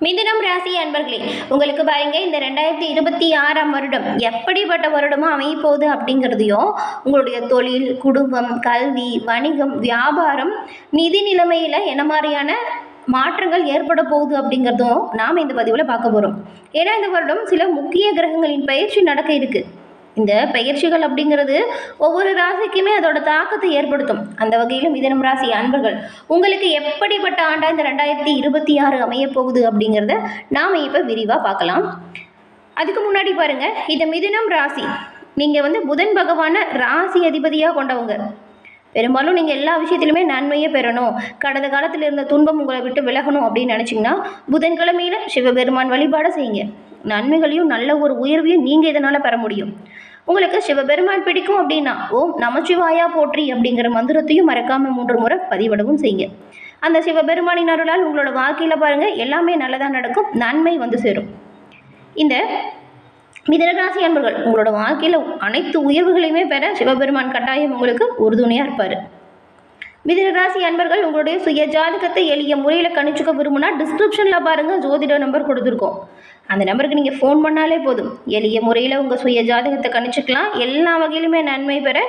மிதுனம் ராசி அன்பர்களே உங்களுக்கு பாருங்க இந்த ரெண்டாயிரத்தி இருபத்தி ஆறாம் வருடம் எப்படிப்பட்ட வருடமாக அமைய போகுது அப்படிங்கிறதையும் உங்களுடைய தொழில் குடும்பம் கல்வி வணிகம் வியாபாரம் நிதி நிலைமையில் என்ன மாதிரியான மாற்றங்கள் ஏற்பட போகுது அப்படிங்கிறதும் நாம் இந்த பதிவில் பார்க்க போகிறோம் ஏன்னா இந்த வருடம் சில முக்கிய கிரகங்களின் பயிற்சி நடக்க இருக்குது இந்த பயிற்சிகள் அப்படிங்கிறது ஒவ்வொரு ராசிக்குமே அதோட தாக்கத்தை ஏற்படுத்தும். அந்த வகையில் மிதனம் ராசி அன்பர்கள் உங்களுக்கு எப்படிப்பட்ட ஆண்டா இந்த ரெண்டாயிரத்தி இருபத்தி ஆறு அமைய போகுது அப்படிங்கிறத நாம் இப்போ விரிவாக பார்க்கலாம். அதுக்கு முன்னாடி பாருங்க இந்த மிதுனம் ராசி நீங்கள் வந்து புதன் பகவானை ராசி அதிபதியாக கொண்டவங்க. பெரும்பாலும் நீங்கள் எல்லா விஷயத்திலுமே நன்மையை பெறணும். கடந்த காலத்தில் இருந்த துன்பம் உங்களை விட்டு விலகணும் அப்படின்னு நினச்சிங்கன்னா புதன்கிழமையில் சிவபெருமான் வழிபாடை செய்யுங்க. நன்மைகளையும் நல்ல ஒரு உயர்வையும் நீங்கள் இதனால் பெற முடியும். உங்களுக்கு சிவபெருமான் பிடிக்கும் அப்படின்னா ஓம் நமச்சிவாயா போற்றி அப்படிங்கிற மந்திரத்தையும் மறக்காமல் மூன்று முறை பதிவிடவும் செய்யுங்க. அந்த சிவபெருமானின் அருளால் உங்களோட வாழ்க்கையில் பாருங்கள் எல்லாமே நல்லதாக நடக்கும் நன்மை வந்து சேரும். இந்த மிதனராசி அன்பர்கள் உங்களோட வாழ்க்கையில் அனைத்து உயர்வுகளையுமே பெற சிவபெருமான் கட்டாயம் உங்களுக்கு உறுதுணையாக இருப்பார். மிதனராசி அன்பர்கள் உங்களுடைய சுய ஜாதகத்தை எளிய முறையில் கணிச்சுக்க விரும்புனா டிஸ்கிரிப்ஷனில் பாருங்கள் ஜோதிட நம்பர் கொடுத்துருக்கோம். அந்த நம்பருக்கு நீங்கள் ஃபோன் பண்ணாலே போதும். எளிய முறையில் உங்கள் சுய ஜாதகத்தை கணிச்சுக்கலாம். எல்லா வகையிலுமே நன்மை பெற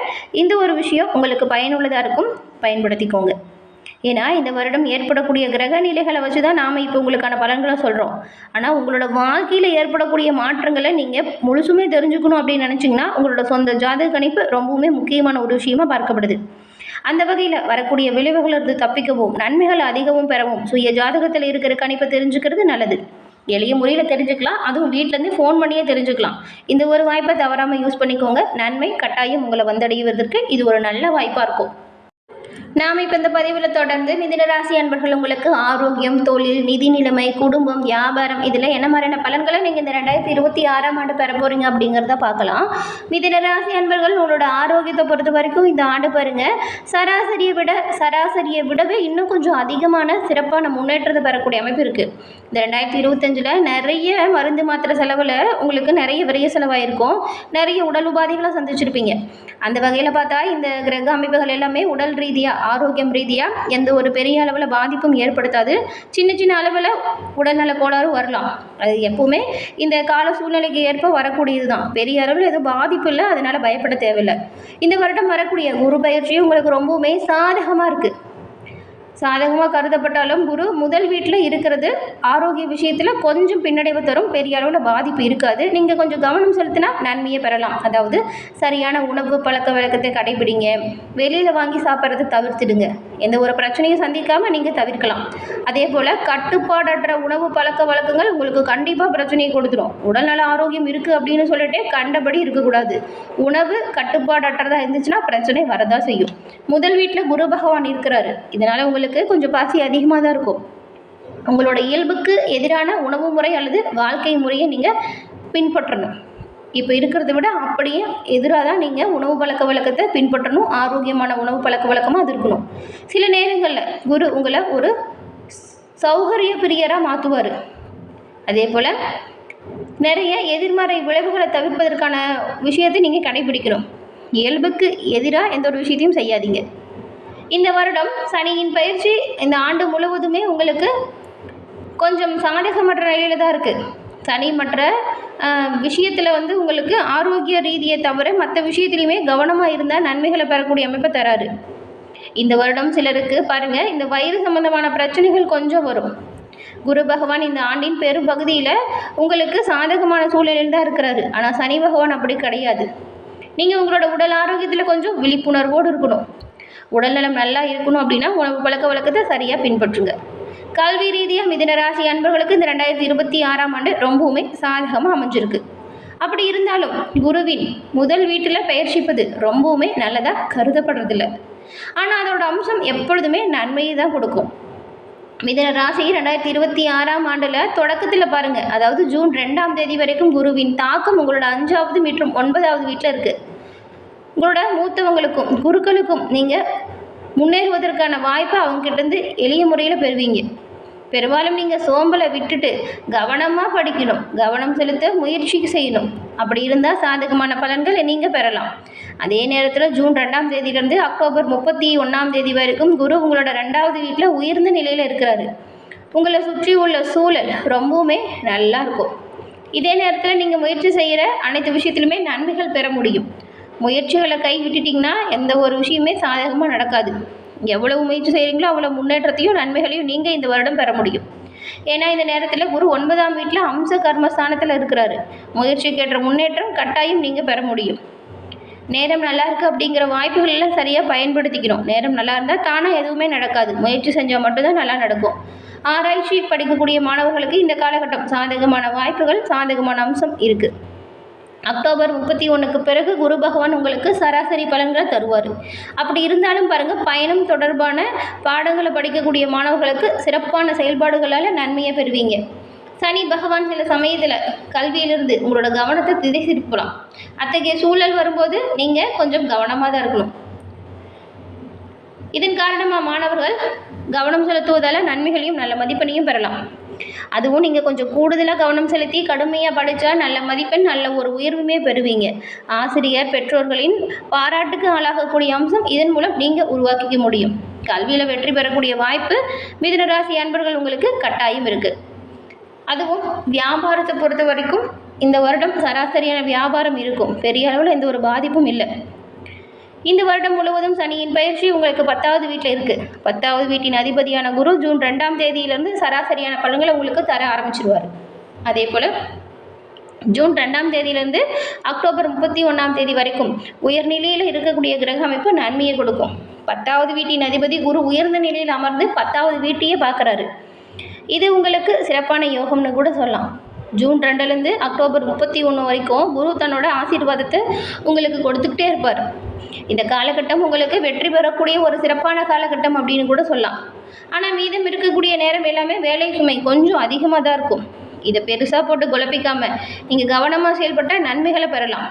இந்த ஒரு விஷயம் உங்களுக்கு பயனுள்ளதாக இருக்கும். பயன்படுத்திக்கோங்க. ஏன்னா இந்த வருடம் ஏற்படக்கூடிய கிரக நிலைகளை வச்சு தான் நாம் இப்போ உங்களுக்கான பலன்களை சொல்கிறோம் ஆனால் உங்களோட வாழ்க்கையில் ஏற்படக்கூடிய மாற்றங்களை நீங்கள் முழுசுமே தெரிஞ்சுக்கணும் அப்படின்னு நினச்சிங்கன்னா உங்களோட சொந்த ஜாதக கணிப்பு ரொம்பவுமே முக்கியமான ஒரு விஷயமா பார்க்கப்படுது. அந்த வகையில் வரக்கூடிய விளைவுகளிலிருந்து தப்பிக்கவும் நன்மைகள் அதிகமும் பெறவும் சுய ஜாதகத்தில் இருக்கிற கணிப்பை தெரிஞ்சுக்கிறது நல்லது. எளிய முறையில் தெரிஞ்சுக்கலாம். அதுவும் வீட்டிலேருந்து ஃபோன் பண்ணியே தெரிஞ்சுக்கலாம். இந்த ஒரு வாய்ப்பை தவறாமல் யூஸ் பண்ணிக்கோங்க. நன்மை கட்டாயம் உங்களை வந்தடைவதற்கு இது ஒரு நல்ல வாய்ப்பாக இருக்கும். நாம் இப்போ இந்த பதிவில் தொடர்ந்து மிதினராசி அன்பர்கள் உங்களுக்கு ஆரோக்கியம் தொழில் நிதி நிலைமை குடும்பம் வியாபாரம் இதில் என்ன மாதிரியான பலன்களை நீங்கள் இந்த ரெண்டாயிரத்தி இருபத்தி ஆறாம் ஆண்டு பெற போகிறீங்க அப்படிங்கிறத பார்க்கலாம். மிதினராசி அன்பர்கள் உங்களோட ஆரோக்கியத்தை பொறுத்த வரைக்கும் இந்த ஆண்டு பாருங்கள் சராசரியை விட சராசரியை விடவே இன்னும் கொஞ்சம் அதிகமான சிறப்பான முன்னேற்றத்தை பெறக்கூடிய அமைப்பு இருக்குது இந்த ரெண்டாயிரத்தி இருபத்தஞ்சில் நிறைய மருந்து மாத்திரை செலவில் உங்களுக்கு நிறைய விரைய செலவாயிருக்கும். நிறைய உடல் உபாதைகளை சந்திச்சிருப்பீங்க. அந்த வகையில் பார்த்தா இந்த கிரக அமைப்புகள் எல்லாமே உடல் ரீதியாக ஆரோக்கியம் ரீதியாக எந்த ஒரு பெரிய அளவில் பாதிப்பும் ஏற்படுத்தாது. சின்ன சின்ன அளவில் உடல்நல கோளாறு வரலாம். அது எப்பவுமே இந்த கால சூழ்நிலைக்கு ஏற்ப வரக்கூடியது தான் பெரிய அளவில் எதுவும் பாதிப்பு இல்லை அதனால் பயப்பட தேவையில்லை. இந்த வருடம் வரக்கூடிய குரு பயிற்சியும் உங்களுக்கு ரொம்பவுமே சாதகமாக இருக்குது சாதகமாக கருதப்பட்டாலும் குரு முதல் வீட்டில் இருக்கிறது ஆரோக்கிய விஷயத்தில் கொஞ்சம் பின்னடைவு தரும். பெரிய அளவில் பாதிப்பு இருக்காது. நீங்கள் கொஞ்சம் கவனம் செலுத்தினா நன்மையை பெறலாம். அதாவது சரியான உணவு பழக்க வழக்கத்தை கடைபிடிங்க. வெளியில் வாங்கி சாப்பிட்றத தவிர்த்துடுங்க. எந்த ஒரு பிரச்சனையும் சந்திக்காமல் நீங்கள் தவிர்க்கலாம். அதே போல் கட்டுப்பாடற்ற உணவு பழக்க வழக்கங்கள் உங்களுக்கு கண்டிப்பாக பிரச்சனையை கொடுத்துரும். உடல்நல ஆரோக்கியம் இருக்குது அப்படின்னு சொல்லிட்டு கண்டபடி இருக்கக்கூடாது. உணவு கட்டுப்பாடற்றதாக இருந்துச்சுன்னா பிரச்சனை வரதான் செய்யும். முதல் வீட்டில் குரு பகவான் இருக்கிறாரு. இதனால் உங்களுக்கு கொஞ்சம் பாசி அதிகமாக தான் இருக்கும். உங்களோட இயல்புக்கு எதிரான உணவு முறை அல்லது வாழ்க்கை முறையை நீங்கள் பின்பற்றணும். இப்போ இருக்கிறத விட அப்படியே எதிராக தான் நீங்கள் உணவு பழக்க வழக்கத்தை பின்பற்றணும். ஆரோக்கியமான உணவு பழக்க வழக்கமாக அது இருக்கணும். சில நேரங்களில் குரு உங்களை ஒரு சௌகரிய பிரியராக மாற்றுவார் அதே போல் நிறைய எதிர்மறை விளைவுகளை தவிர்ப்பதற்கான விஷயத்தை நீங்கள் கடைபிடிக்கணும். இயல்புக்கு எதிராக எந்த ஒரு விஷயத்தையும் செய்யாதீங்க. இந்த வருடம் சனியின் பயிற்சி இந்த ஆண்டு முழுவதுமே உங்களுக்கு கொஞ்சம் சாதகமற்ற நிலையில் தான் இருக்குது சனி மற்ற விஷயத்தில் வந்து உங்களுக்கு ஆரோக்கிய ரீதியை தவிர மற்ற விஷயத்துலையுமே கவனமாக இருந்தால் நன்மைகளை பெறக்கூடிய அமைப்பை தராரு. இந்த வருடம் சிலருக்கு பாருங்கள் இந்த வயிறு சம்பந்தமான பிரச்சனைகள் கொஞ்சம் வரும். குரு பகவான் இந்த ஆண்டின் பெரும் பகுதியில் உங்களுக்கு சாதகமான சூழலில் தான் இருக்கிறாரு. ஆனால் சனி பகவான் அப்படி கிடையாது. நீங்கள் உங்களோட உடல் ஆரோக்கியத்தில் கொஞ்சம் விழிப்புணர்வோடு இருக்கணும். உடல்நலம் நல்லா இருக்கணும் அப்படின்னா உணவு பழக்க வழக்கத்தை சரியாக பின்பற்றுங்க. கல்வி ரீதியாக மிதனராசி அன்பர்களுக்கு இந்த ரெண்டாயிரத்தி இருபத்தி ஆறாம் ஆண்டு ரொம்பவுமே சாதகமாக அமைஞ்சிருக்கு. அப்படி இருந்தாலும் குருவின் முதல் வீட்டில் பயிற்சிப்பது ரொம்பவுமே நல்லதாக கருதப்படுறதில்ல. ஆனால் அதோட அம்சம் எப்பொழுதுமே நன்மையை தான் கொடுக்கும். மிதன ராசி ரெண்டாயிரத்தி இருபத்தி ஆறாம் ஆண்டில் தொடக்கத்தில் பாருங்கள் அதாவது ஜூன் ரெண்டாம் தேதி வரைக்கும் குருவின் தாக்கம் உங்களோட அஞ்சாவது மற்றும் ஒன்பதாவது வீட்டில் இருக்குது உங்களோட மூத்தவங்களுக்கும் குருக்களுக்கும் நீங்கள் முன்னேறுவதற்கான வாய்ப்பை அவங்ககிட்டேருந்து எளிய முறையில் பெறுவீங்க. பெரும்பாலும் நீங்கள் சோம்பலை விட்டுட்டு கவனமாக படிக்கணும். கவனம் செலுத்த முயற்சி செய்யணும். அப்படி இருந்தால் சாதகமான பலன்களை நீங்கள் பெறலாம். அதே நேரத்தில் ஜூன் ரெண்டாம் தேதியிலேருந்து அக்டோபர் முப்பத்தி ஒன்றாம் தேதி வரைக்கும் குரு உங்களோட ரெண்டாவது வீட்டில் உயர்ந்த நிலையில் இருக்கிறாரு. உங்களை சுற்றி உள்ள சூழல் ரொம்பவுமே நல்லா இருக்கும். இதே நேரத்தில் நீங்கள் முயற்சி செய்கிற அனைத்து விஷயத்திலுமே நன்மைகள் பெற முடியும். முயற்சிகளை கை விட்டுட்டிங்கன்னா எந்த ஒரு விஷயமே சாதகமாக நடக்காது. எவ்வளவு முயற்சி செய்கிறீங்களோ அவ்வளோ முன்னேற்றத்தையும் நன்மைகளையும் நீங்கள் இந்த வருடம் பெற முடியும். ஏன்னா இந்த நேரத்தில் குரு ஒன்பதாம் வீட்டில் அம்ச கர்மஸ்தானத்தில் இருக்கிறாரு. முயற்சிக்கேற்ற முன்னேற்றம் கட்டாயம் நீங்கள் பெற முடியும். நேரம் நல்லா இருக்குது அப்படிங்கிற வாய்ப்புகள் எல்லாம் சரியாக பயன்படுத்திக்கணும். நேரம் நல்லா இருந்தால் தானாக எதுவுமே நடக்காது. முயற்சி செஞ்சால் மட்டும்தான் நல்லா நடக்கும். ஆராய்ச்சி படிக்கக்கூடிய மாணவர்களுக்கு இந்த காலகட்டம் சாதகமான வாய்ப்புகள் சாதகமான அம்சம் இருக்குது அக்டோபர் முப்பத்தி ஒன்றுக்கு பிறகு குரு பகவான் உங்களுக்கு சராசரி பலன்களை தருவார். அப்படி இருந்தாலும் பாருங்கள் பயணம் தொடர்பான பாடங்களை படிக்கக்கூடிய மாணவர்களுக்கு சிறப்பான செயல்பாடுகளால் நன்மையை பெறுவீங்க. சனி பகவான் சில சமயத்தில் கல்வியிலிருந்து உங்களோட கவனத்தை திசை திருப்பலாம். அத்தகைய சூழல் வரும்போது நீங்கள் கொஞ்சம் கவனமாக தான் இருக்கணும். இதன் காரணமாக மாணவர்கள் கவனம் செலுத்துவதால் நன்மைகளையும் நல்ல மதிப்பெண்ணையும் பெறலாம். அதுவும் நீங்கள் கொஞ்சம் கூடுதலாக கவனம் செலுத்தி கடுமையாக படித்தா நல்ல மதிப்பெண் நல்ல ஒரு உயர்வுமே பெறுவீங்க. ஆசிரியர் பெற்றோர்களின் பாராட்டுக்கு ஆளாகக்கூடிய அம்சம் இதன் மூலம் நீங்கள் உருவாக்கிக்க முடியும். கல்வியில் வெற்றி பெறக்கூடிய வாய்ப்பு மிதுனராசி அன்பர்கள் உங்களுக்கு கட்டாயம் இருக்குது அதுவும் வியாபாரத்தை பொறுத்த வரைக்கும் இந்த வருடம் சராசரியான வியாபாரம் இருக்கும். பெரிய அளவில் எந்த ஒரு பாதிப்பும் இல்லை. இந்த வருடம் முழுவதும் சனியின் பயிற்சி உங்களுக்கு பத்தாவது வீட்டில் இருக்குது பத்தாவது வீட்டின் அதிபதியான குரு ஜூன் ரெண்டாம் தேதியிலிருந்து சராசரியான பலன்களை உங்களுக்கு தர ஆரம்பிச்சிருவார். அதே போல் ஜூன் ரெண்டாம் தேதியிலேருந்து அக்டோபர் முப்பத்தி ஒன்றாம் தேதி வரைக்கும் உயர்நிலையில் இருக்கக்கூடிய கிரக அமைப்பு நன்மையை கொடுக்கும். பத்தாவது வீட்டின் அதிபதி குரு உயர்ந்த நிலையில் அமர்ந்து பத்தாவது வீட்டையே பார்க்குறாரு. இது உங்களுக்கு சிறப்பான யோகம்னு கூட சொல்லலாம். ஜூன் ரெண்டுலேருந்து அக்டோபர் முப்பத்தி ஒன்று வரைக்கும் குரு தன்னோட ஆசீர்வாதத்தை உங்களுக்கு கொடுத்துக்கிட்டே இருப்பார். இந்த காலகட்டம் உங்களுக்கு வெற்றி பெறக்கூடிய ஒரு சிறப்பான காலகட்டம் அப்படின்னு கூட சொல்லலாம். ஆனால் மீதம் இருக்கக்கூடிய நேரம் எல்லாமே வேலை சுமை கொஞ்சம் அதிகமாக தான் இருக்கும். இதை பெருசாக போட்டு குழப்பிக்காமல் நீங்கள் கவனமாக செயல்பட்டால் நன்மைகளை பெறலாம்.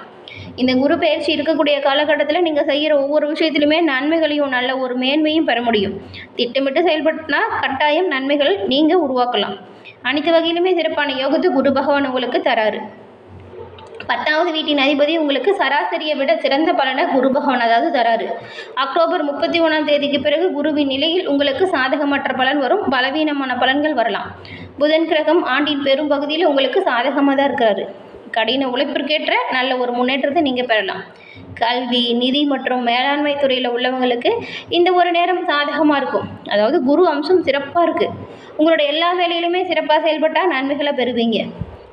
இந்த குரு பயிற்சி இருக்கக்கூடிய காலகட்டத்தில் நீங்கள் செய்கிற ஒவ்வொரு விஷயத்திலுமே நன்மைகளையும் நல்ல ஒரு மேன்மையும் பெற முடியும். திட்டமிட்டு செயல்பட்டுனா கட்டாயம் நன்மைகள் நீங்கள் உருவாக்கலாம். அனைத்து வகையிலுமே சிறப்பான யோகத்தை குரு பகவான் உங்களுக்கு தராரு. பத்தாவது வீட்டின் அதிபதி உங்களுக்கு சராசரியை விட சிறந்த பலனை குரு பகவான் அதாவது தராரு. அக்டோபர் முப்பத்தி ஒன்றாம் தேதிக்கு பிறகு குருவின் நிலையில் உங்களுக்கு சாதகமற்ற பலன் வரும். பலவீனமான பலன்கள் வரலாம். புதன் கிரகம் ஆண்டின் பெரும் பகுதியில் உங்களுக்கு சாதகமாக தான் இருக்கிறாரு. கடின உழைப்பிற்கேற்ற நல்ல ஒரு முன்னேற்றத்தை நீங்கள் பெறலாம். கல்வி நிதி மற்றும் மேலாண்மை துறையில் உள்ளவங்களுக்கு இந்த ஒரு நேரம் சாதகமாக இருக்கும். அதாவது குரு அம்சம் சிறப்பாக இருக்குது உங்களோட எல்லா வேலையிலுமே சிறப்பாக செயல்பட்டால் நன்மைகளை பெறுவீங்க.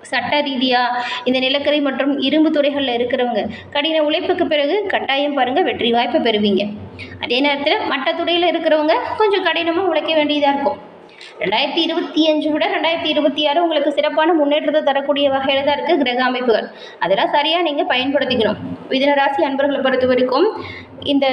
சட்ட ரீதியாக இந்த நிலக்கரி மற்றும் இரும்பு துறைகளில் இருக்கிறவங்க கடின உழைப்புக்கு பிறகு கட்டாயம் பாருங்கள் வெற்றி வாய்ப்பை பெறுவீங்க. அதே நேரத்தில் மற்ற துறையில் இருக்கிறவங்க கொஞ்சம் கடினமாக உழைக்க வேண்டியதாக இருக்கும். ரெண்டாயிரத்தி இருபத்தி அஞ்சு விட ரெண்டாயிரத்தி இருபத்தி ஆறு உங்களுக்கு சிறப்பான முன்னேற்றத்தை தரக்கூடிய வகையில் தான் இருக்குது கிரக அமைப்புகள். அதெல்லாம் சரியாக நீங்கள் பயன்படுத்திக்கணும். மிதனராசி அன்பர்களை பொறுத்த வரைக்கும் இந்த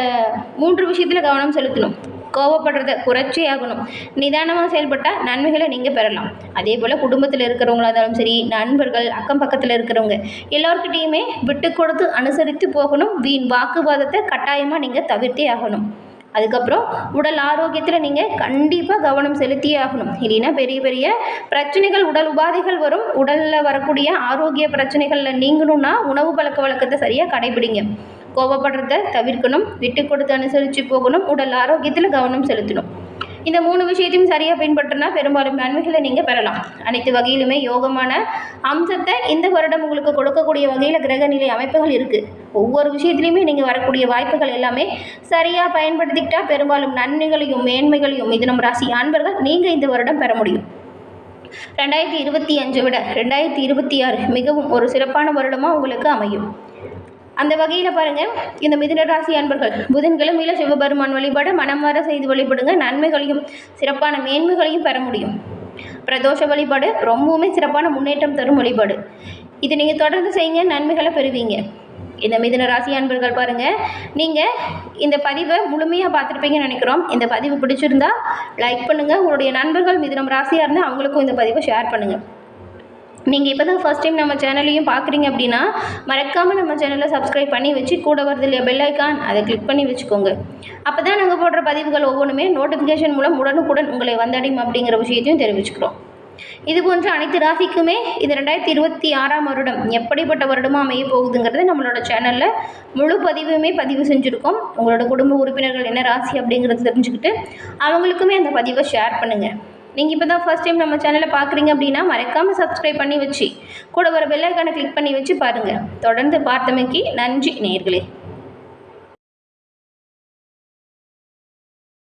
மூன்று விஷயத்தில் கவனம் செலுத்தணும். கோவப்படுறத குறைச்சே ஆகணும். நிதானமாக செயல்பட்டால் நன்மைகளை நீங்கள் பெறலாம். அதே போல் குடும்பத்தில் இருக்கிறவங்களா இருந்தாலும் சரி நண்பர்கள் அக்கம் பக்கத்தில் இருக்கிறவங்க எல்லோருக்கிட்டேயுமே விட்டு கொடுத்து அனுசரித்து போகணும். வீண் வாக்குவாதத்தை கட்டாயமாக நீங்கள் தவிர்த்தே ஆகணும். அதுக்கப்புறம் உடல் ஆரோக்கியத்தில் நீங்கள் கண்டிப்பாக கவனம் செலுத்தியே ஆகணும். இல்லைன்னா பெரிய பெரிய பிரச்சனைகள் உடல் உபாதைகள் வரும். உடலில் வரக்கூடிய ஆரோக்கிய பிரச்சனைகளில் நீங்கணும்னா உணவு பழக்க வழக்கத்தை சரியாக கடைபிடிங்க. கோபப்படுறத தவிர்க்கணும். விட்டு கொடுத்து அனுசரித்து போகணும். உடல் ஆரோக்கியத்தில் கவனம் செலுத்தணும். இந்த மூணு விஷயத்தையும் சரியாக பின்பற்றினா பெரும்பாலும் நன்மைகளை நீங்கள் பெறலாம். அனைத்து வகையிலுமே யோகமான அம்சத்தை இந்த வருடம் உங்களுக்கு கொடுக்கக்கூடிய வகையில் கிரகநிலை அமைப்புகள் இருக்குது ஒவ்வொரு விஷயத்துலையுமே நீங்கள் வரக்கூடிய வாய்ப்புகள் எல்லாமே சரியாக பயன்படுத்திக்கிட்டால் பெரும்பாலும் நன்மைகளையும் மேன்மைகளையும் மிதுனம் ராசி அன்பர்கள் நீங்கள் இந்த வருடம் பெற முடியும். ரெண்டாயிரத்தி இருபத்தி அஞ்சை விட ரெண்டாயிரத்தி இருபத்தி ஆறு மிகவும் ஒரு சிறப்பான வருடமாக உங்களுக்கு அமையும். அந்த வகையில் பாருங்கள் இந்த மிதுன ராசி அன்பர்கள் புதன்கிழமையில் சிவபெருமான் வழிபாடு மனம் வர செய்து வழிபடுங்க. நன்மைகளையும் சிறப்பான மேன்மைகளையும் பெற முடியும். பிரதோஷ வழிபாடு ரொம்பவுமே சிறப்பான முன்னேற்றம் தரும் வழிபாடு. இதை நீங்கள் தொடர்ந்து செய்யுங்க நன்மைகளை பெறுவீங்க. இந்த மிதுன ராசி அன்பர்கள் பாருங்கள் நீங்கள் இந்த பதிவை முழுமையாக பார்த்துருப்பீங்கன்னு நினைக்கிறோம். இந்த பதிவு பிடிச்சிருந்தா லைக் பண்ணுங்கள் உங்களுடைய நண்பர்கள் மிதுனம் ராசியாக இருந்தால் அவங்களுக்கும் இந்த பதிவை ஷேர் பண்ணுங்கள் நீங்கள் இப்போ தான் ஃபஸ்ட் டைம் நம்ம சேனலையும் பார்க்குறீங்க அப்படின்னா மறக்காமல் நம்ம சேனலை சப்ஸ்கிரைப் பண்ணி வச்சு கூட வருது இல்லையா பெல் ஐக்கான் அதை கிளிக் பண்ணி வச்சுக்கோங்க. அப்போ தான் நாங்கள் போடுற பதிவுகள் ஒவ்வொன்றுமே நோட்டிஃபிகேஷன் மூலம் உடனுக்குடன் உங்களை வந்தடையும் அப்படிங்கிற விஷயத்தையும் தெரிவிச்சுக்கிறோம். இது போன்ற அனைத்து ராசிக்குமே இது ரெண்டாயிரத்தி இருபத்தி ஆறாம் வருடம் எப்படிப்பட்ட வருடமாக அமைய போகுதுங்கிறது நம்மளோட சேனலில் முழு பதிவுமே பதிவு செஞ்சுருக்கோம். உங்களோட குடும்ப உறுப்பினர்கள் என்ன ராசி அப்படிங்கிறது தெரிஞ்சுக்கிட்டு அவங்களுக்குமே அந்த பதிவை ஷேர் பண்ணுங்கள் நீங்கள் இப்போ தான் ஃபர்ஸ்ட் டைம் நம்ம சேனலை பார்க்குறீங்க அப்படின்னா மறக்காமல் சப்ஸ்கிரைப் பண்ணி வச்சு கூட வர பெல் கிளிக் பண்ணி வச்சு பாருங்கள் தொடர்ந்து பார்த்தமைக்கு நன்றி நேர்களே